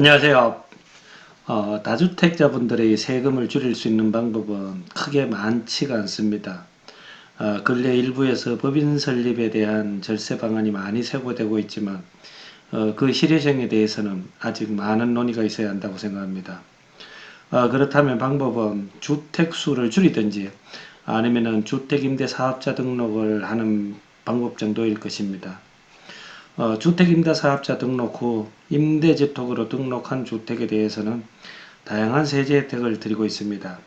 안녕하세요. 어, 다주택자분들의 세금을 줄일 수 있는 방법은 크게 많지가 않습니다. 어, 근래 일부에서 법인 설립에 대한 절세 방안이 많이 세고되고 있지만 어, 그 실효성에 대해서는 아직 많은 논의가 있어야 한다고 생각합니다. 어, 그렇다면 방법은 주택 수를 줄이든지 아니면은 주택임대사업자 등록을 하는 방법 정도일 것입니다. 어, 주택임대사업자 등록 후 임대주택으로 등록한 주택에 대해서는 다양한 세제 혜택을 드리고 있습니다.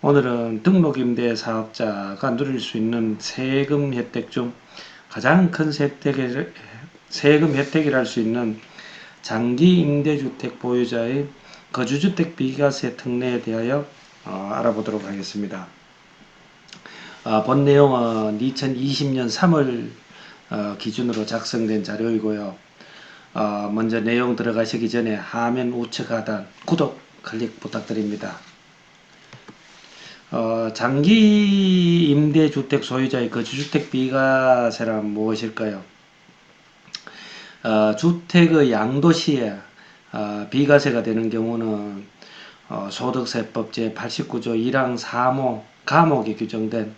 오늘은 등록임대사업자가 누릴 수 있는 세금 혜택 중 가장 큰 혜택이, 세금 혜택이라 할수 있는 장기 임대주택 보유자의 거주주택 비과세 특례에 대하여 어, 알아보도록 하겠습니다. 아, 본 내용은 2020년 3월 어, 기준으로 작성된 자료이고요. 어, 먼저 내용 들어가시기 전에 화면 우측 하단 구독 클릭 부탁드립니다. 어, 장기 임대주택 소유자의 거주주택 비과세란 무엇일까요? 어, 주택의 양도시에 어, 비과세가 되는 경우는 어, 소득세법 제89조 1항 3호 감옥에 규정된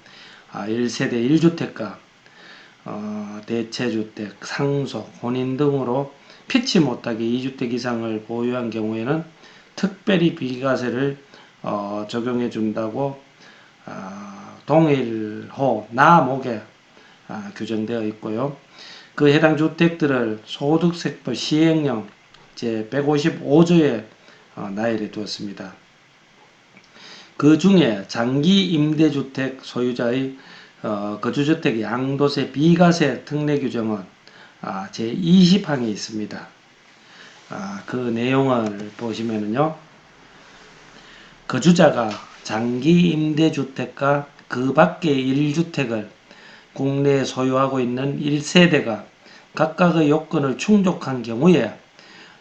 아, 1세대 1주택과 어, 대체주택, 상속, 혼인 등으로 피치 못하게 2주택 이상을 보유한 경우에는 특별히 비과세를 어, 적용해 준다고 어, 동일호 나목에 아, 규정되어 있고요. 그 해당 주택들을 소득세법 시행령 제 155조에 어, 나열해 두었습니다. 그 중에 장기 임대주택 소유자의 어, 거주주택 양도세 비과세 특례 규정은 아, 제 20항에 있습니다. 아, 그 내용을 보시면은요. 거주자가 장기 임대주택과 그 밖의 1주택을 국내에 소유하고 있는 1세대가 각각의 요건을 충족한 경우에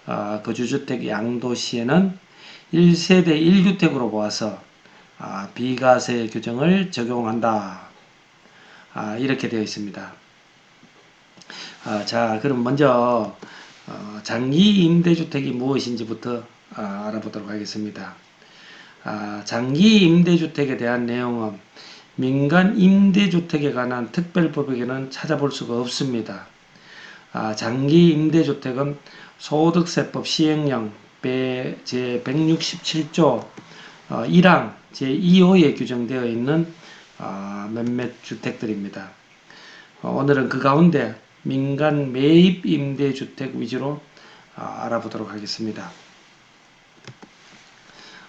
아, 거주주택 양도 시에는 1세대 1주택으로 보아서 아, 비과세 규정을 적용한다. 아, 이렇게 되어 있습니다. 아, 자, 그럼 먼저 어, 장기 임대주택이 무엇인지부터 아, 알아보도록 하겠습니다. 아, 장기 임대주택에 대한 내용은 민간 임대주택에 관한 특별법에는 찾아볼 수가 없습니다. 아, 장기 임대주택은 소득세법 시행령 제167조 1항 제2호에 규정되어 있는 아, 몇몇 주택들입니다. 어, 오늘은 그 가운데 민간 매입 임대주택 위주로 아, 알아보도록 하겠습니다.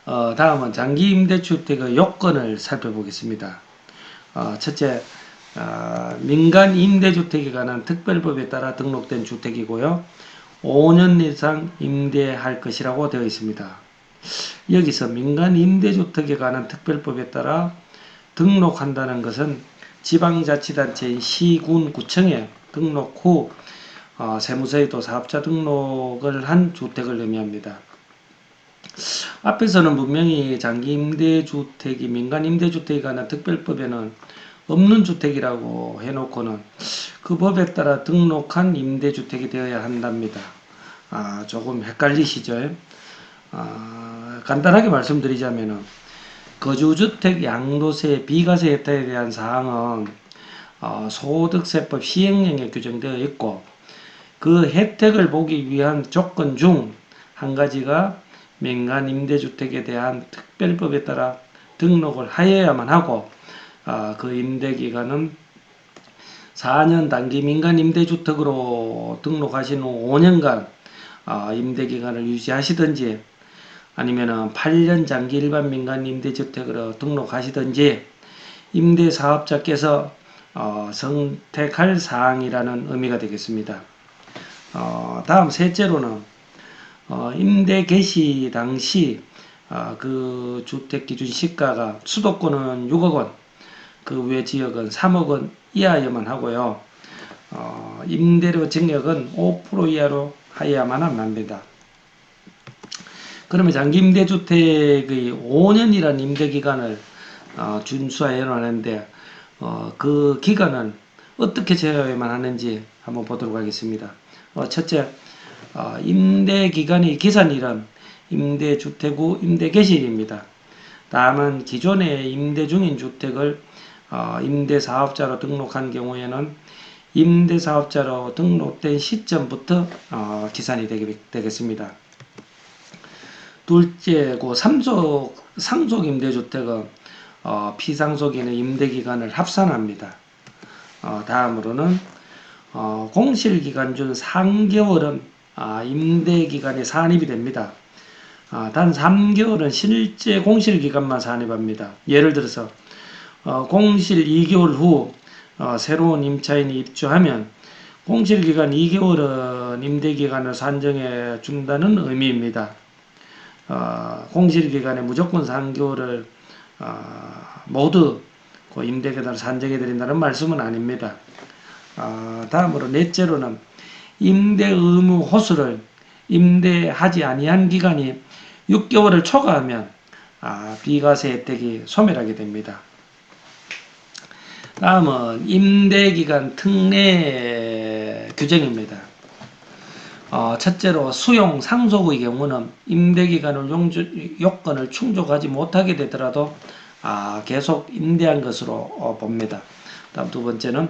어, 다음은 장기 임대주택의 요건을 살펴보겠습니다. 어, 첫째, 민간 임대주택에 관한 특별법에 따라 등록된 주택이고요. 5년 이상 임대할 것이라고 되어 있습니다. 여기서 민간 임대주택에 관한 특별법에 따라 등록한다는 것은 지방자치단체인 시군 구청에 등록 후 어, 세무서에도 사업자 등록을 한 주택을 의미합니다. 앞에서는 분명히 장기 임대주택이 민간 임대주택에 관한 특별법에는 없는 주택이라고 해놓고는 그 법에 따라 등록한 임대주택이 되어야 한답니다. 아, 조금 헷갈리시죠? 아, 간단하게 말씀드리자면은 거주주택 양도세 비과세 혜택에 대한 사항은 어, 소득세법 시행령에 규정되어 있고 그 혜택을 보기 위한 조건 중 한 가지가 민간 임대주택에 대한 특별법에 따라 등록을 하여야만 하고 어, 그 임대기간은 4년 단기 민간 임대주택으로 등록하신 후 5년간 어, 임대기간을 유지하시든지 아니면은 8년 장기 일반 민간 임대주택으로 등록하시든지 임대사업자께서 어, 선택할 사항이라는 의미가 되겠습니다. 어, 다음 셋째로는 어, 임대 개시 당시 어, 그 주택 기준 시가가 수도권은 6억 원, 그 외 지역은 3억 원 이하여만 하고요. 어, 임대료 증액은 5% 이하로 하여야만 합니다. 그러면 장기 임대 주택의 5년이라는 임대 기간을 어, 준수하여 놓는데 어, 그 기간은 어떻게 제어야만 하는지 한번 보도록 하겠습니다. 어, 첫째, 어, 임대 기간이 기산일은 임대 주택 후 임대 개시일입니다. 다만 기존에 임대 중인 주택을 어, 임대 사업자로 등록한 경우에는 임대 사업자로 등록된 시점부터 어, 기산이 되겠습니다. 둘째, 그 삼속, 상속 임대주택은 어, 피상속인의 임대기간을 합산합니다. 어, 다음으로는 어, 공실기간 중 3개월은 아, 임대기간에 산입이 됩니다. 아, 단 3개월은 실제 공실기간만 산입합니다. 예를 들어서 어, 공실 2개월 후 어, 새로운 임차인이 입주하면 공실기간 2개월은 임대기간을 산정해 준다는 의미입니다. 어, 공실기간에 무조건 3개월을 어, 모두 그 임대기간을 산정해 드린다는 말씀은 아닙니다. 어, 다음으로 넷째로는 임대 의무 호수를 임대하지 아니한 기간이 6개월을 초과하면 아, 비과세 혜택이 소멸하게 됩니다. 다음은 임대기간 특례 규정입니다. 어, 첫째로 수용 상속의 경우는 임대기간을 용주, 요건을 충족하지 못하게 되더라도 아, 계속 임대한 것으로 어, 봅니다. 다음 두 번째는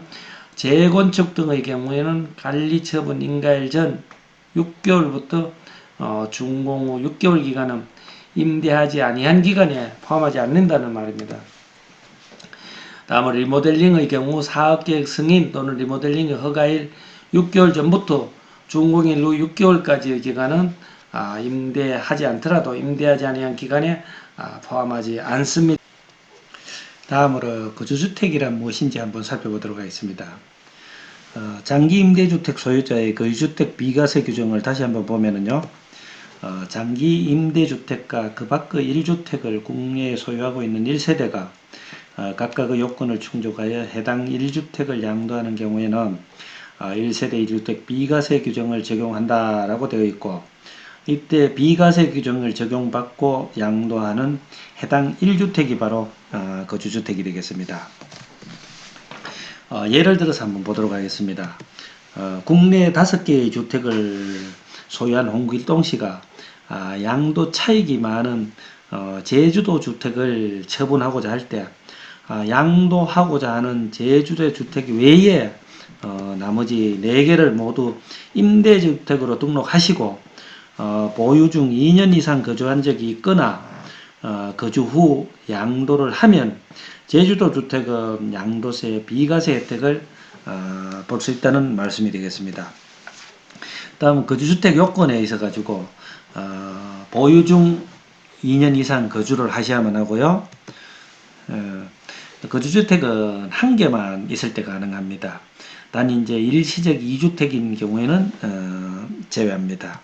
재건축 등의 경우에는 관리 처분 인가일 전 6개월부터 어, 준공 후 6개월 기간은 임대하지 아니한 기간에 포함하지 않는다는 말입니다. 다음은 리모델링의 경우 사업계획 승인 또는 리모델링의 허가일 6개월 전부터 준공일 후 6개월까지의 기간은 아, 임대하지 않더라도 임대하지 아니한 기간에 아, 포함하지 않습니다. 다음으로 거주주택이란 무엇인지 한번 살펴보도록 하겠습니다. 어, 장기 임대주택 소유자의 거주주택 비과세 규정을 다시 한번 보면은요. 어, 장기 임대주택과 그 밖의 1주택을 국내에 소유하고 있는 1세대가 어, 각각의 요건을 충족하여 해당 1주택을 양도하는 경우에는 어, 1세대 1주택 비과세 규정을 적용한다라고 되어 있고 이때 비과세 규정을 적용받고 양도하는 해당 1주택이 바로 어, 거주주택이 되겠습니다. 어, 예를 들어서 한번 보도록 하겠습니다. 어, 국내 다섯 개의 주택을 소유한 홍길동 씨가 아, 양도 차익이 많은 어, 제주도 주택을 처분하고자 할때 아, 양도하고자 하는 제주도 주택 외에 어, 나머지 네 개를 모두 임대주택으로 등록하시고 어, 보유 중 2년 이상 거주한 적이 있거나 어, 거주 후 양도를 하면 제주도 주택은 양도세 비과세 혜택을 어, 볼 수 있다는 말씀이 되겠습니다. 다음 거주주택 요건에 있어 가지고 어, 보유 중 2년 이상 거주를 하셔야만 하고요. 어, 거주주택은 한 개만 있을 때 가능합니다. 단 이제 일시적 2주택인 경우에는 어, 제외합니다.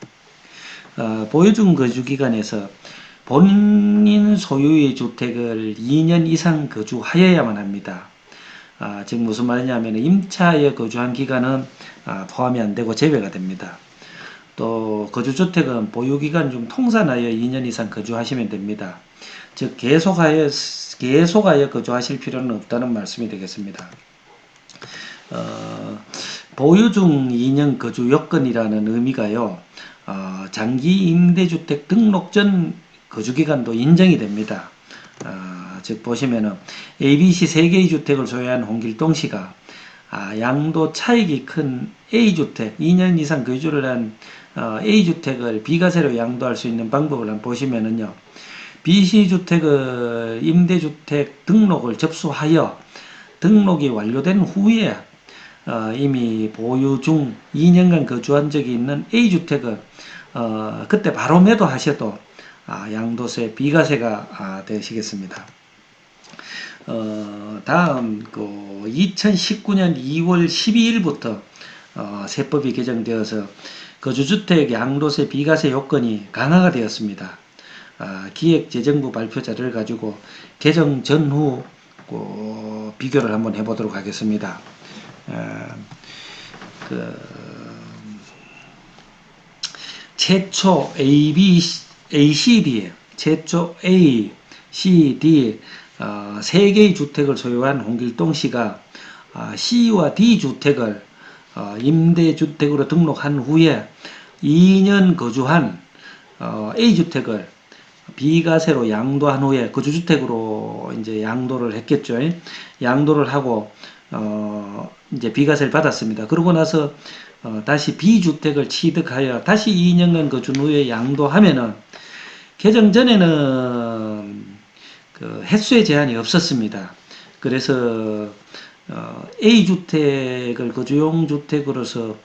어, 보유중 거주기간에서 본인 소유의 주택을 2년 이상 거주하여야만 합니다. 아, 즉 무슨 말이냐면 임차에 거주한 기간은 아, 포함이 안 되고 제외가 됩니다. 또 거주주택은 보유기간 중 통산하여 2년 이상 거주하시면 됩니다. 즉 계속하여 계속하여 거주하실 필요는 없다는 말씀이 되겠습니다. 어, 보유 중 2년 거주 요건이라는 의미가요. 어, 장기 임대주택 등록 전 거주기간도 인정이 됩니다. 어, 즉 보시면은 ABC 세 개의 주택을 소유한 홍길동 씨가 아, 양도 차익이 큰 A주택, 2년 이상 거주를 한 어, A주택을 비과세로 양도할 수 있는 방법을 한번 보시면은요. BC주택을 임대주택 등록을 접수하여 등록이 완료된 후에 어, 이미 보유 중 2년간 거주한 적이 있는 A주택을 어, 그때 바로 매도하셔도 아, 양도세 비과세가 아, 되시겠습니다. 어, 다음 그 2019년 2월 12일부터 어, 세법이 개정되어서 거주주택 양도세 비과세 요건이 강화가 되었습니다. 아, 기획재정부 발표 자료를 가지고 개정 전후 그 비교를 한번 해보도록 하겠습니다. 아, 그 최초 A, B, A, C, D 최초 A, C, D 어, 세 개의 주택을 소유한 홍길동 씨가 어, C와 D 주택을 어, 임대주택으로 등록한 후에 2년 거주한 어, A주택을 비과세로 양도한 후에 거주주택으로 이제 양도를 했겠죠. 양도를 하고 어, 이제 비과세를 받았습니다. 그러고 나서 어, 다시 B주택을 취득하여 다시 2년간 거주 후에 양도하면은 개정 전에는 그 횟수의 제한이 없었습니다. 그래서 어, A 주택을 거주용 주택으로서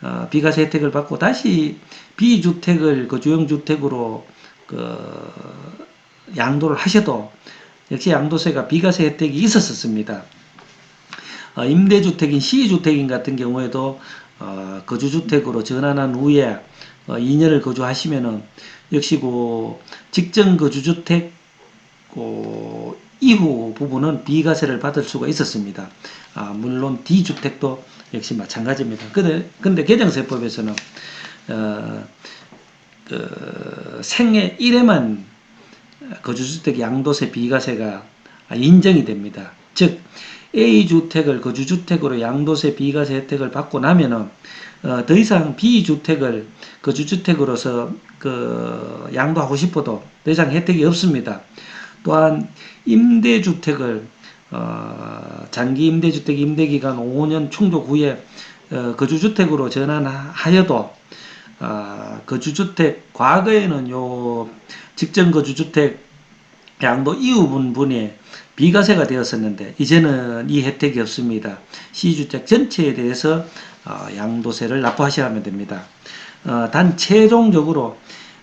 어, 비과세 혜택을 받고 다시 B 주택을 거주용 주택으로 그 양도를 하셔도 역시 양도세가 비과세 혜택이 있었었습니다. 어, 임대주택인 C주택인 같은 경우에도 어, 거주주택으로 전환한 후에 어, 2년을 거주하시면은 역시 그 직전 거주주택 그 이후 부분은 비과세를 받을 수가 있었습니다. 아, 물론 D주택도 역시 마찬가지입니다. 근데, 근데 개정세법에서는 어, 그 생애 1회만 거주주택 양도세 비과세가 인정이 됩니다. 즉 A주택을 거주주택으로 양도세 비과세 혜택을 받고 나면은 어, 더 이상 B주택을 거주주택으로서 그 양도하고 싶어도 더 이상 혜택이 없습니다. 또한 임대주택을 어, 장기 임대주택 임대기간 5년 충족 후에 어, 거주주택으로 전환하여도 어, 거주주택 과거에는 요 직전 거주주택 양도 이후 분분이 비과세가 되었었는데 이제는 이 혜택이 없습니다. C주택 전체에 대해서 어, 양도세를 납부하셔야 하면 됩니다. 어, 단 최종적으로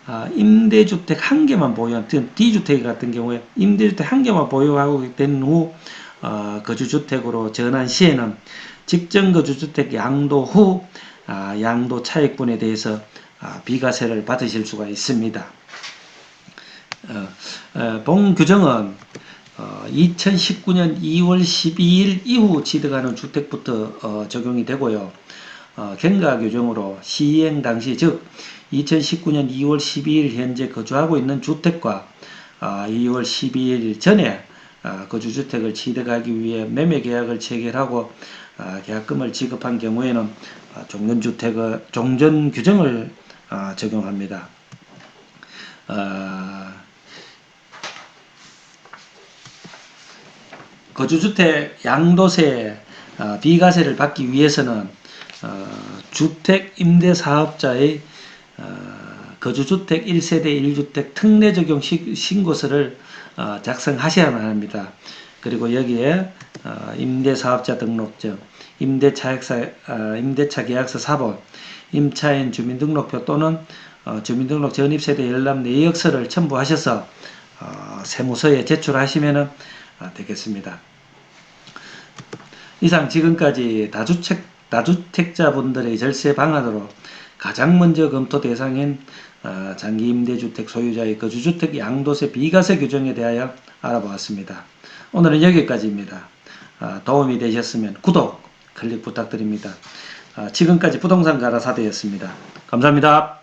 어, 임대주택 한 개만 보유한 D주택 같은 경우에 임대주택 한 개만 보유하고 된 후 거주주택으로 전환 시에는 직전 거주주택 양도 후 아, 양도 차익분에 대해서 아, 비과세를 받으실 수가 있습니다. 본 규정은 2019년 2월 12일 이후 취득하는 주택부터 어, 적용이 되고요. 어, 경과 규정으로 시행 당시 즉 2019년 2월 12일 현재 거주하고 있는 주택과 2월 12일 전에 아, 거주주택을 취득하기 위해 매매 계약을 체결하고 아, 계약금을 지급한 경우에는 아, 종전주택의 종전 규정을 적용합니다. 거주주택 양도세 비과세를 받기 위해서는 어, 주택 임대 사업자의 거주주택 1세대 1주택 특례 적용 신고서를 어, 작성하셔야만 합니다. 그리고 여기에 어, 임대사업자 등록증, 임대차약사, 어, 임대차 계약서 사본, 임차인 주민등록표 또는 주민등록 전입세대 열람 내역서를 첨부하셔서 세무서에 제출하시면 되겠습니다. 이상 지금까지 다주택, 다주택자분들의 절세 방안으로 가장 먼저 검토 대상인 어, 장기 임대주택 소유자의 거주주택 양도세 비과세 규정에 대하여 알아보았습니다. 오늘은 여기까지입니다. 어, 도움이 되셨으면 구독, 클릭 부탁드립니다. 어, 지금까지 부동산 가라사대였습니다. 감사합니다.